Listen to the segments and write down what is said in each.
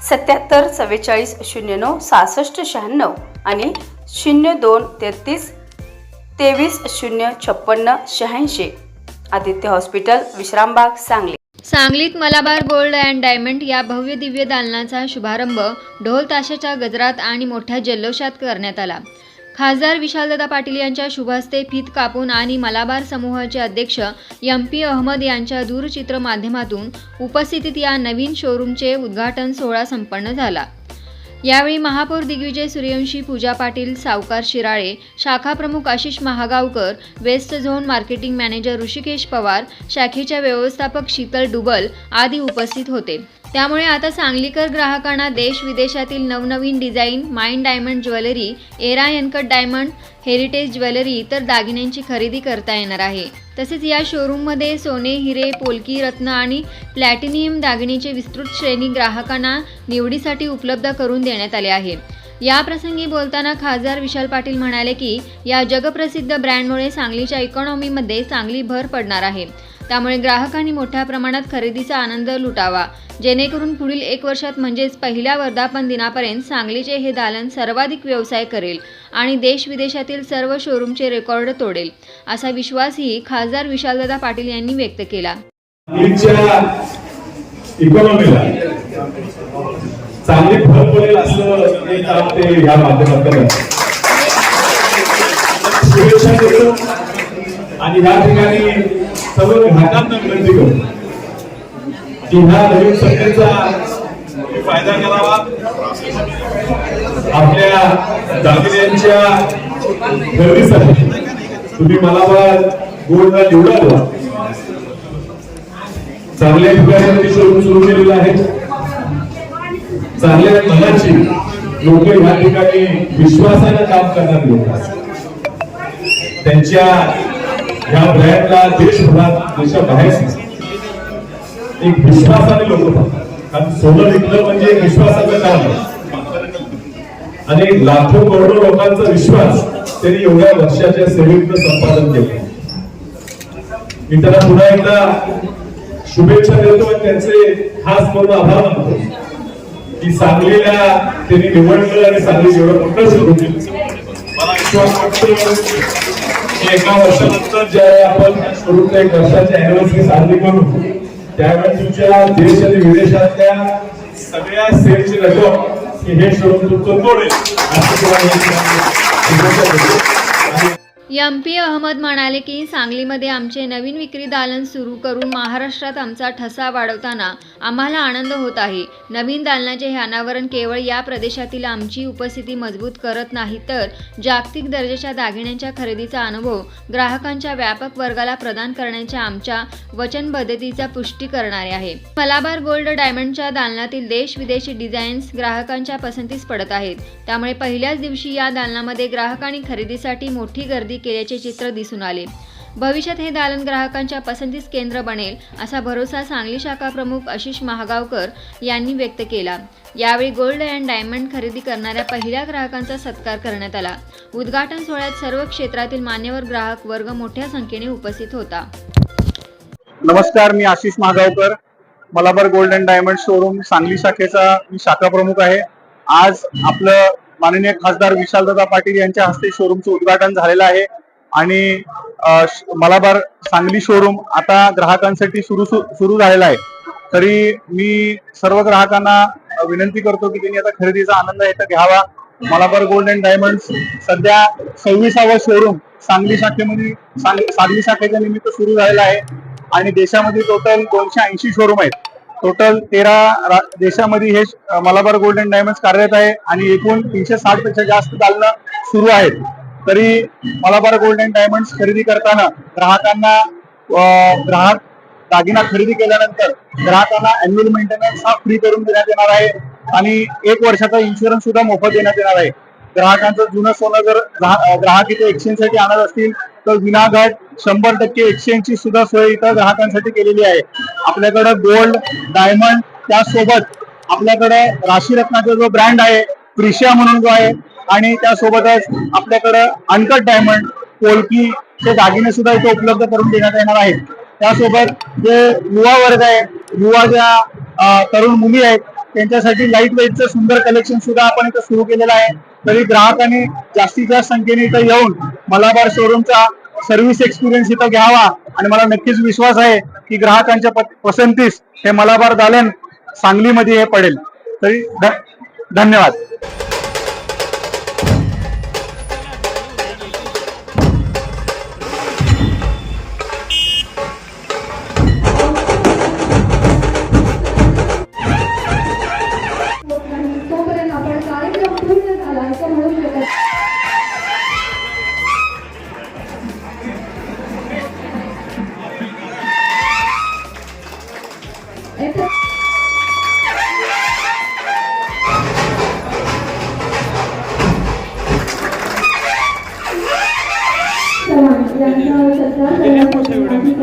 सत्याहत्तर चव्वेचाळीस शून्य नऊ सहासष्ट शहाण्णव आणि शून्य दोन तेहतीस तेवीस शून्य छप्पन्न शहाऐंशी. आदित्य हॉस्पिटल विश्रामबाग सांगली. सांगलीत मलाबार गोल्ड अँड डायमंड या भव्य दिव्य दालनाचा शुभारंभ ढोल ताशाच्या गजरात आणि मोठ्या जल्लोषात करण्यात आला. खासदार विशालदादा पाटील यांच्या शुभहस्ते फीत कापून आणि मलाबार समूहाचे अध्यक्ष एम पी अहमद यांच्या दूरचित्र माध्यमातून उपस्थितीत या नवीन शोरूमचे उद्घाटन सोहळा संपन्न झाला. यावेळी महापौर दिग्विजय सूर्यवंशी पूजा पाटील सावकार शिराळे शाखा प्रमुख Ashish Mahagaonkar west zone marketing manager Hrishikesh Pawar शाखेच्या व्यवस्थापक शीतल डुबल आदी उपस्थित होते. त्यामुळे आता सांगलीकर ग्राहकांना देश विदेशातील नवनवीन design mind diamond jewellery era uncut diamond heritage jewellery इतर दागिन्यांची खरेदी करता येणार आहे. तसेच या शोरूममध्ये सोने हिरे पोलकी रत्न आणि प्लॅटिनियम दागिन्याची विस्तृत श्रेणी ग्राहकांना निवडीसाठी उपलब्ध करून देण्यात आले आहे. या प्रसंगी बोलताना खासदार विशाल पाटील म्हणाले की या जगप्रसिद्ध ब्रँडमुळे सांगलीच्या इकॉनॉमीमध्ये चांगली भर पडणार आहे. त्यामुळे ग्राहकांनी मोठ्या प्रमाणात खरेदीचा आनंद लुटावा. जेणेकरून पुढील एक वर्षात म्हणजेच पहिल्या वर्धापन दिनापर्यंत सांगलीचे हे दालन सर्वाधिक व्यवसाय करेल आणि देश विदेशातील सर्व शोरूमचे रेकॉर्ड तोडेल असा विश्वासही खासदार विशालदादा पाटील यांनी व्यक्त केला. चांगली पडेल असं काम ते या माध्यमातून. आणि या ठिकाणी सर्व ग्राहकांना विनंती करतो की ह्या नवीन संस्थेचा फायदा करावा. आपल्या दागिन्यांच्या गर्दीसाठी तुम्ही मला गोल्डला द्या चांगल्या ठिकाणी ते शोरूम सुरू केलेलं आहे. चांगल्या मनाची लोक या ठिकाणी विश्वासानं काम करणार लोक त्यांच्या या ब्रँडला देशभरात देशाबाहेर एक विश्वासाने लोक कारण सोनं विकलं म्हणजे एक विश्वासाचं काम आहे. आणि लाखो करोडो लोकांचा विश्वास त्यांनी एवढ्या वर्षाच्या सेवेतनं संपादन केलं. मी त्यांना पुन्हा एकदा शुभेच्छा देतो आणि त्यांचे खास करून आभार मानतो. की सांगलीला त्यांनी निवडलं आणि सांगली एवढं मोठं सुरू केलं मला विश्वास वाटतो की एका वर्षानंतर ज्या आपण स्वरूपच्या एक वर्षाची अॅनिव्हर्सरी साजरी करू त्यावेळेस तुमच्या देश आणि विदेशातल्या सगळ्या सेलची रक्कम की हे शोरूम तुमचं तोडेल. असं तुम्हाला एम पी अहमद म्हणाले की सांगलीमध्ये आमचे नवीन विक्री दालन सुरू करून महाराष्ट्रात आमचा ठसा वाढवताना आम्हाला आनंद होत आहे. नवीन दालनाचे हे अनावरण केवळ या प्रदेशातील आमची उपस्थिती मजबूत करत नाही तर जागतिक दर्जाच्या दागिन्यांच्या खरेदीचा अनुभव ग्राहकांच्या व्यापक वर्गाला प्रदान करण्याच्या आमच्या वचनबद्धतीचा पुष्टी करणारे आहे. मलाबार गोल्ड डायमंडच्या दालनातील देश विदेशी डिझाईन्स ग्राहकांच्या पसंतीस पडत आहेत. त्यामुळे पहिल्याच दिवशी या दालनामध्ये ग्राहकांनी खरेदीसाठी मोठी गर्दी केल्याचे चित्र दिसून आले. भविष्यात हे दालन ग्राहकांच्या पसंतीस केंद्र बनेल असा भरोसा सांगली शाखा प्रमुख आशिष महागावकर यांनी व्यक्त केला. यावेळी गोल्ड अँड डायमंड खरेदी करणाऱ्या पहिल्या ग्राहकांचा सत्कार करण्यात आला. उद्घाटन सोहळ्यात सर्व क्षेत्रातील मान्यवर ग्राहक वर्ग मोठ्या संख्येने उपस्थित होता. नमस्कार मी Ashish Mahagaonkar. Malabar gold and diamond showroom Sangli शाखेचा मी शाखा प्रमुख आहे. आज आपलं माननीय खासदार विशालदादा पाटील यांच्या हस्ते शोरूमचं उद्घाटन झालेलं आहे. आणि मलाबार सांगली शोरूम आता ग्राहकांसाठी सुरू सुरू झालेला आहे. तरी मी सर्व ग्राहकांना विनंती करतो की त्यांनी आता खरेदीचा आनंद इथं घ्यावा. मलाबार गोल्ड अँड डायमंड सध्या सव्वीसावं शोरूम सांगली शाखेमध्ये सांग- सांगली शाखेच्या निमित्त सुरू झालेला आहे. आणि देशामध्ये टोटल दोनशे ऐंशी शोरूम आहेत. टोटल तेरा देशामध्ये हे मलाबार गोल्ड अँड डायमंड कार्यरत आहे. आणि एकूण तीनशे साठपेक्षा जास्त दालनं सुरू आहेत. तरी मलाबार गोल्ड अँड डायमंड खरेदी करताना ग्राहकांना ग्राहक दागिना खरेदी केल्यानंतर ग्राहकांना अॅन्युअल मेंटेनन्स हा फ्री करून देण्यात येणार आहे आणि एक वर्षाचा इन्शुरन्स सुद्धा मोफत देण्यात येणार आहे. ग्राहकांचं जुनं सोनं जर ग्राह- ग्राहक इथे एक्सचेंजसाठी आणत असतील तर विनाघाट शंभर टक्के एक्सचेंजची सुद्धा सोय इथं ग्राहकांसाठी केलेली आहे. आपल्याकडे गोल्ड डायमंड त्यासोबत आपल्याकडे राशी रत्नाचा जो ब्रँड आहे प्रिशिया म्हणून जो आहे आणि त्यासोबतच आपल्याकडे अनकट डायमंड पोलकी ते दागिने सुद्धा इथे उपलब्ध करून देण्यात येणार आहेत. त्यासोबत जे युवा वर्ग आहे युवा ज्या तरुण मुली आहेत त्यांच्यासाठी लाइट वेटचं सुंदर कलेक्शन सुद्धा आपण इथं सुरू केलेलं आहे. तरी ग्राहकांनी जास्तीत जास्त संख्येने इथं येऊन मलाबार शोरूमचा सर्व्हिस एक्सपिरियन्स इथं घ्यावा. आणि मला नक्कीच विश्वास आहे की ग्राहकांच्या प- पसंतीस हे मलाबार दालन सांगलीमध्ये हे पडेल. तरी धन्यवाद.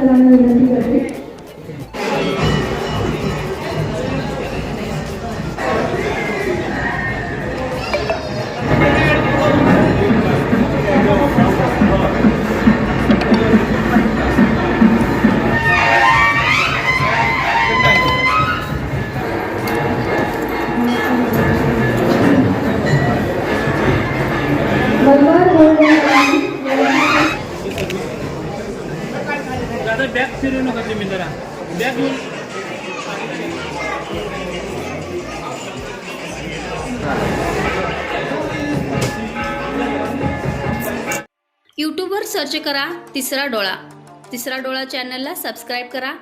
எல்லாருமே நன்றி வருது सर्च करा तिसरा डोळा. तिसरा डोळा चॅनलला सबस्क्राईब करा.